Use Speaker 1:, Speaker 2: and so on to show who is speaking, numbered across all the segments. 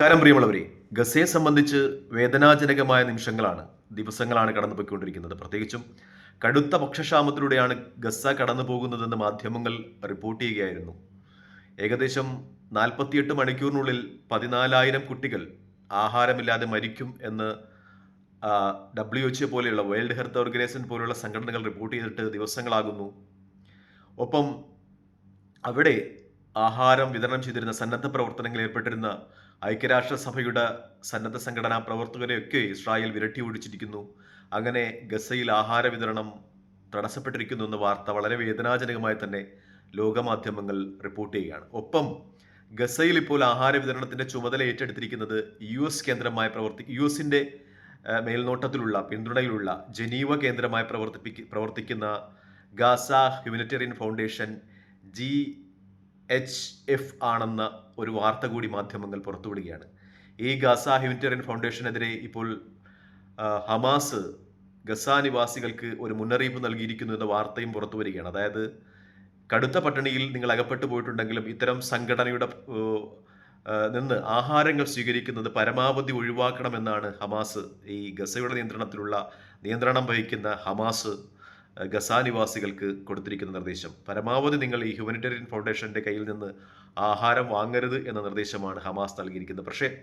Speaker 1: നമസ്കാരം പ്രിയമുള്ളവരെ. ഗസയെ സംബന്ധിച്ച് വേദനാജനകമായ നിമിഷങ്ങളാണ് ദിവസങ്ങളാണ് കടന്നുപോയിക്കൊണ്ടിരിക്കുന്നത്. പ്രത്യേകിച്ചും കടുത്ത പക്ഷക്ഷാമത്തിലൂടെയാണ് ഗസ കടന്നു പോകുന്നതെന്ന് മാധ്യമങ്ങൾ റിപ്പോർട്ട് ചെയ്യുകയായിരുന്നു. ഏകദേശം നാൽപ്പത്തിയെട്ട് മണിക്കൂറിനുള്ളിൽ പതിനാലായിരം കുട്ടികൾ ആഹാരമില്ലാതെ മരിക്കും എന്ന് ഡബ്ല്യു എച്ച് പോലെയുള്ള വേൾഡ് ഹെൽത്ത് ഓർഗനൈസേഷൻ പോലെയുള്ള സംഘടനകൾ റിപ്പോർട്ട് ചെയ്തിട്ട് ദിവസങ്ങളാകുന്നു. ഒപ്പം അവിടെ ആഹാരം വിതരണം ചെയ്തിരുന്ന സന്നദ്ധ പ്രവർത്തനങ്ങളിൽ ഏർപ്പെട്ടിരുന്ന ഐക്യരാഷ്ട്രസഭയുടെ സന്നദ്ധ സംഘടനാ പ്രവർത്തകരെയൊക്കെ ഇസ്രായേൽ വിരട്ടി ഓടിച്ചിരിക്കുന്നു. അങ്ങനെ ഗസയിൽ ആഹാര വിതരണം തടസ്സപ്പെട്ടിരിക്കുന്നു എന്ന വാർത്ത വളരെ വേദനാജനകമായി തന്നെ ലോകമാധ്യമങ്ങൾ റിപ്പോർട്ട് ചെയ്യുകയാണ്. ഒപ്പം ഗസയിൽ ഇപ്പോൾ ആഹാര വിതരണത്തിന്റെ ചുമതല ഏറ്റെടുത്തിരിക്കുന്നത് യു എസ് കേന്ദ്രമായി പ്രവർത്തി യു എസിന്റെ മേൽനോട്ടത്തിലുള്ള പിന്തുണയിലുള്ള ജനീവ കേന്ദ്രമായി പ്രവർത്തിപ്പിക്ക പ്രവർത്തിക്കുന്ന Gaza humanitarian foundation G H F ആണെന്ന ഒരു വാർത്ത കൂടി മാധ്യമങ്ങൾ പുറത്തുവിടുകയാണ്. ഈ ഗസ ഹ്യൂമനിറ്റേറിയൻ ഫൗണ്ടേഷനെതിരെ ഇപ്പോൾ ഹമാസ് ഗസ നിവാസികൾക്ക് ഒരു മുന്നറിയിപ്പ് നൽകിയിരിക്കുന്നു എന്ന വാർത്തയും പുറത്തു വരികയാണ് അതായത് കടുത്ത പട്ടിണിയിൽ നിങ്ങൾ അകപ്പെട്ടു പോയിട്ടുണ്ടെങ്കിലും ഇത്തരം സംഘടനയുടെ നിന്ന് ആഹാരങ്ങൾ സ്വീകരിക്കുന്നത് പരമാവധി ഒഴിവാക്കണമെന്നാണ് ഹമാസ് ഈ ഗസയുടെ നിയന്ത്രണത്തിലുള്ള നിയന്ത്രണം വഹിക്കുന്ന ഹമാസ് ഗസ നിവാസികൾക്ക് കൊടുത്തിരിക്കുന്ന നിർദ്ദേശം. പരമാവധി നിങ്ങൾ ഈ ഹ്യൂമനിറ്റേറിയൻ ഫൗണ്ടേഷന്റെ കയ്യിൽ നിന്ന് ആഹാരം വാങ്ങരുത് എന്ന നിർദ്ദേശമാണ് ഹമാസ് നൽകിയിരിക്കുന്നത്. പക്ഷേ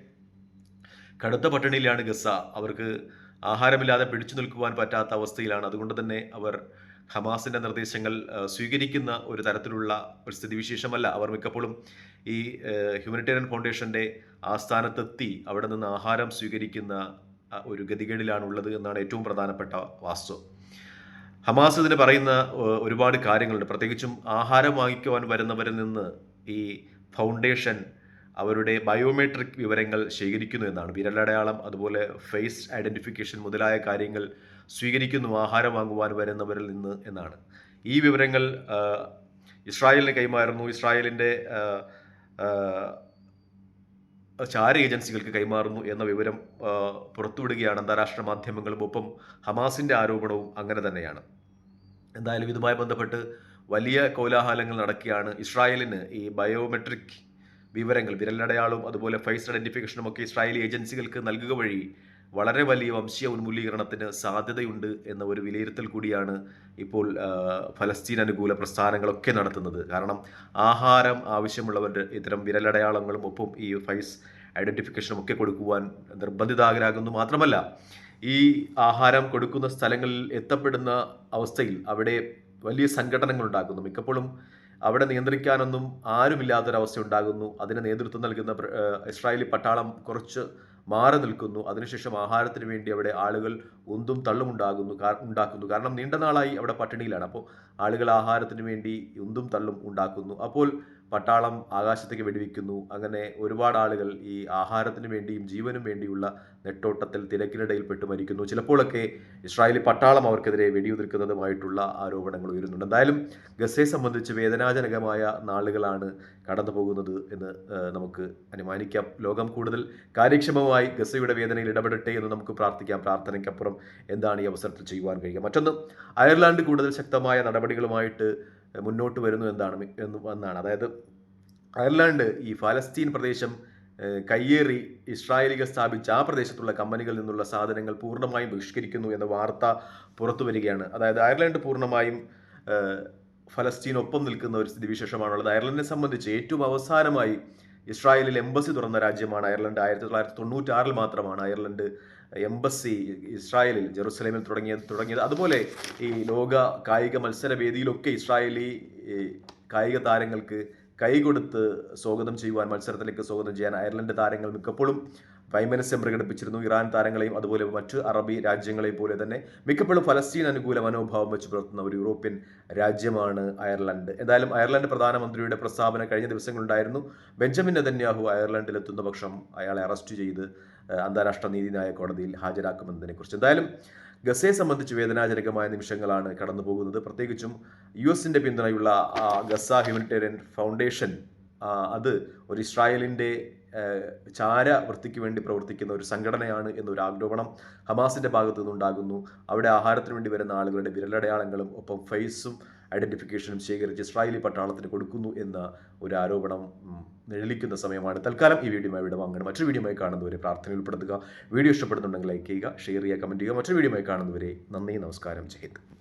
Speaker 1: കടുത്ത പട്ടിണിയിലാണ് ഗസ. അവർക്ക് ആഹാരമില്ലാതെ പിടിച്ചു നിൽക്കുവാൻ പറ്റാത്ത അവസ്ഥയിലാണ്. അതുകൊണ്ട് തന്നെ അവർ ഹമാസിന്റെ നിർദ്ദേശങ്ങൾ സ്വീകരിക്കുന്ന ഒരു തരത്തിലുള്ള ഒരു സ്ഥിതിവിശേഷമല്ല. അവർ മിക്കപ്പോഴും ഈ ഹ്യൂമനിറ്റേറിയൻ ഫൗണ്ടേഷന്റെ ആസ്ഥാനത്തെത്തി അവിടെ നിന്ന് ആഹാരം സ്വീകരിക്കുന്ന ഒരു ഗതികേടിലാണുള്ളത് എന്നാണ് ഏറ്റവും പ്രധാനപ്പെട്ട വാസ്തു ഹമാസ് ഇതിന് പറയുന്ന ഒരുപാട് കാര്യങ്ങളുണ്ട്. പ്രത്യേകിച്ചും ആഹാരം വാങ്ങിക്കുവാൻ വരുന്നവരിൽ നിന്ന് ഈ ഫൗണ്ടേഷൻ അവരുടെ ബയോമെട്രിക് വിവരങ്ങൾ ശേഖരിക്കുന്നു എന്നാണ്. വിരലടയാളം അതുപോലെ ഫേസ് ഐഡന്റിഫിക്കേഷൻ മുതലായ കാര്യങ്ങൾ സ്വീകരിക്കുന്നു ആഹാരം വാങ്ങുവാൻ വരുന്നവരിൽ നിന്ന് എന്നാണ്. ഈ വിവരങ്ങൾ ഇസ്രായേലിന് കൈമാറുന്നു. ഇസ്രായേലിന്റെ ചാര ഏജൻസികൾക്ക് കൈമാറുന്നു എന്ന വിവരം പുറത്തുവിടുകയാണ്. അന്താരാഷ്ട്ര മാധ്യമങ്ങളും ഒപ്പം ഹമാസിന്റെ ആരോപണവും അങ്ങനെ തന്നെയാണ്. എന്തായാലും ഇതുമായി ബന്ധപ്പെട്ട് വലിയ കോലാഹലങ്ങൾ നടക്കുകയാണ്. ഇസ്രായേലിന് ഈ ബയോമെട്രിക് വിവരങ്ങൾ വിരലടയാളവും അതുപോലെ ഫേസ് ഐഡന്റിഫിക്കേഷനും ഒക്കെ ഇസ്രായേലി ഏജൻസികൾക്ക് നൽകുക വഴി വളരെ വലിയ വംശീയ ഉന്മൂലീകരണത്തിന് സാധ്യതയുണ്ട് എന്ന ഒരു വിലയിരുത്തൽ കൂടിയാണ് ഇപ്പോൾ ഫലസ്തീൻ അനുകൂല പ്രസ്ഥാനങ്ങളൊക്കെ നടത്തുന്നത്. കാരണം ആഹാരം ആവശ്യമുള്ളവരുടെ ഇത്തരം വിരലടയാളങ്ങളും ഒപ്പം ഈ ഫൈസ് ഐഡന്റിഫിക്കേഷനും ഒക്കെ കൊടുക്കുവാൻ നിർബന്ധിതരാകുന്നു മാത്രമല്ല ഈ ആഹാരം കൊടുക്കുന്ന സ്ഥലങ്ങളിൽ എത്തപ്പെടുന്ന അവസ്ഥയിൽ അവിടെ വലിയ സംഘടനകൾ ഉണ്ടാക്കുന്നു മിക്കപ്പോഴും അവിടെ നിയന്ത്രിക്കാനൊന്നും ആരുമില്ലാത്തൊരവസ്ഥ ഉണ്ടാകുന്നു അതിന് നേതൃത്വം നൽകുന്ന ഇസ്രായേലി പട്ടാളം കുറച്ച് മാറി നിൽക്കുന്നു. അതിനുശേഷം ആഹാരത്തിന് വേണ്ടി അവിടെ ആളുകൾ ഒന്തും തള്ളും ഉണ്ടാകുന്നു ഉണ്ടാക്കുന്നു. കാരണം നീണ്ട നാളായി അവിടെ പട്ടിണിയിലാണ്. അപ്പോൾ ആളുകൾ ആഹാരത്തിന് വേണ്ടി ഒന്തും തള്ളും ഉണ്ടാക്കുന്നു. അപ്പോൾ പട്ടാളം ആകാശത്തേക്ക് വെടിവെക്കുന്നു. അങ്ങനെ ഒരുപാട് ആളുകൾ ഈ ആഹാരത്തിന് വേണ്ടിയും ജീവനും വേണ്ടിയുള്ള നെട്ടോട്ടത്തിൽ തിരക്കിനിടയിൽ പെട്ട് മരിക്കുന്നു. ചിലപ്പോഴൊക്കെ ഇസ്രായേലി പട്ടാളം അവർക്കെതിരെ വെടിയുതിർക്കുന്നതുമായിട്ടുള്ള ആരോപണങ്ങൾ ഉയരുന്നുണ്ട്. എന്തായാലും ഗസയെ സംബന്ധിച്ച് വേദനാജനകമായ നാളുകളാണ് കടന്നു പോകുന്നത് എന്ന് നമുക്ക് അനുമാനിക്കാം. ലോകം കൂടുതൽ കാര്യക്ഷമമായി ഗസയുടെ വേദനയിൽ ഇടപെടട്ടെ എന്ന് നമുക്ക് പ്രാർത്ഥിക്കാം. പ്രാർത്ഥനയ്ക്കപ്പുറം എന്താണ് ഈ അവസരത്തിൽ ചെയ്യുവാൻ കഴിയുക? മറ്റൊന്ന് അയർലാൻഡ് കൂടുതൽ ശക്തമായ നടപടികളുമായിട്ട് മുന്നോട്ട് വരുന്നു എന്താണ് എന്ന് എന്നാണ് അതായത് അയർലാൻഡ് ഈ ഫലസ്തീൻ പ്രദേശം കയ്യേറി ഇസ്രായേലികൾ സ്ഥാപിച്ച ആ പ്രദേശത്തുള്ള കമ്പനികളിൽ നിന്നുള്ള സാധനങ്ങൾ പൂർണമായും ബഹിഷ്കരിക്കുന്നു എന്ന വാർത്ത പുറത്തു വരികയാണ്. അതായത് അയർലൻഡ് പൂർണമായും ഫലസ്തീനൊപ്പം നിൽക്കുന്ന ഒരു സ്ഥിതിവിശേഷമാണുള്ളത്. അയർലൻഡിനെ സംബന്ധിച്ച് ഏറ്റവും അവസാനമായി ഇസ്രായേലിൽ എംബസി തുറന്ന രാജ്യമാണ് അയർലൻഡ്. ആയിരത്തി തൊള്ളായിരത്തി തൊണ്ണൂറ്റാറിൽ മാത്രമാണ് അയർലൻഡ് എംബസി ഇസ്രായേലിൽ ജെറുസലേമിൽ തുടങ്ങിയ തുടങ്ങിയത്. അതുപോലെ ഈ ലോക കായിക മത്സര വേദിയിലൊക്കെ ഇസ്രായേലി കായിക താരങ്ങൾക്ക് കൈകൊടുത്ത് സ്വാഗതം ചെയ്യുവാൻ മത്സരത്തിലേക്ക് സ്വാഗതം ചെയ്യാൻ അയർലൻഡ് താരങ്ങൾ മിക്കപ്പോഴും വൈമനസ്യം പ്രകടിപ്പിച്ചിരുന്നു. ഇറാൻ താരങ്ങളെയും അതുപോലെ മറ്റ് അറബി രാജ്യങ്ങളെയും പോലെ തന്നെ മിക്കപ്പോഴും ഫലസ്തീൻ അനുകൂല മനോഭാവം വെച്ച് പുലർത്തുന്ന ഒരു യൂറോപ്യൻ രാജ്യമാണ് അയർലൻഡ്. എന്തായാലും അയർലൻഡ് പ്രധാനമന്ത്രിയുടെ പ്രസ്താവന കഴിഞ്ഞ ദിവസങ്ങളുണ്ടായിരുന്നു ബെഞ്ചമിൻ നെതന്യാഹു അയർലൻഡിൽ എത്തുന്ന പക്ഷം അയാളെ അറസ്റ്റ് ചെയ്ത് അന്താരാഷ്ട്ര നീതിന്യായ കോടതിയിൽ ഹാജരാക്കുമെന്നതിനെ കുറിച്ച് എന്തായാലും ഗസയെ സംബന്ധിച്ച് വേദനാജനകമായ നിമിഷങ്ങളാണ് കടന്നു പോകുന്നത് പ്രത്യേകിച്ചും യു എസിന്റെ പിന്തുണയുള്ള ഗസ ഹ്യൂമനിറ്റേറിയൻ ഫൗണ്ടേഷൻ അത് ഒരു ഇസ്രായേലിന്റെ ചാര വൃത്തിക്ക് വേണ്ടി പ്രവർത്തിക്കുന്ന ഒരു സംഘടനയാണ് എന്നൊരു ആരോപണം ഹമാസിന്റെ ഭാഗത്തു നിന്നുണ്ടാകുന്നു അവിടെ ആഹാരത്തിന് വേണ്ടി വരുന്ന ആളുകളുടെ വിരലടയാളങ്ങളും ഒപ്പം ഫേസും ഐഡന്റിഫിക്കേഷനും ശേഖരിച്ച് ഇസ്രായേലി പട്ടാളത്തിന് കൊടുക്കുന്നു എന്ന ഒരു ആരോപണം നിഴലിക്കുന്ന സമയമാണ്. തൽക്കാലം ഈ വീഡിയോയുമായി വിട വാങ്ങണം മറ്റൊരു വീഡിയോയുമായി കാണുന്നവരെ പ്രാർത്ഥന ഉൾപ്പെടുത്തുക. വീഡിയോ ഇഷ്ടപ്പെടുന്നുണ്ടെങ്കിൽ ലൈക്ക് ചെയ്യുക ഷെയർ ചെയ്യുക കമന്റ് ചെയ്യുക. മറ്റൊരു വീഡിയോയുമായി കാണുന്നവരെ നന്ദി നമസ്കാരം. ചെയ്ത്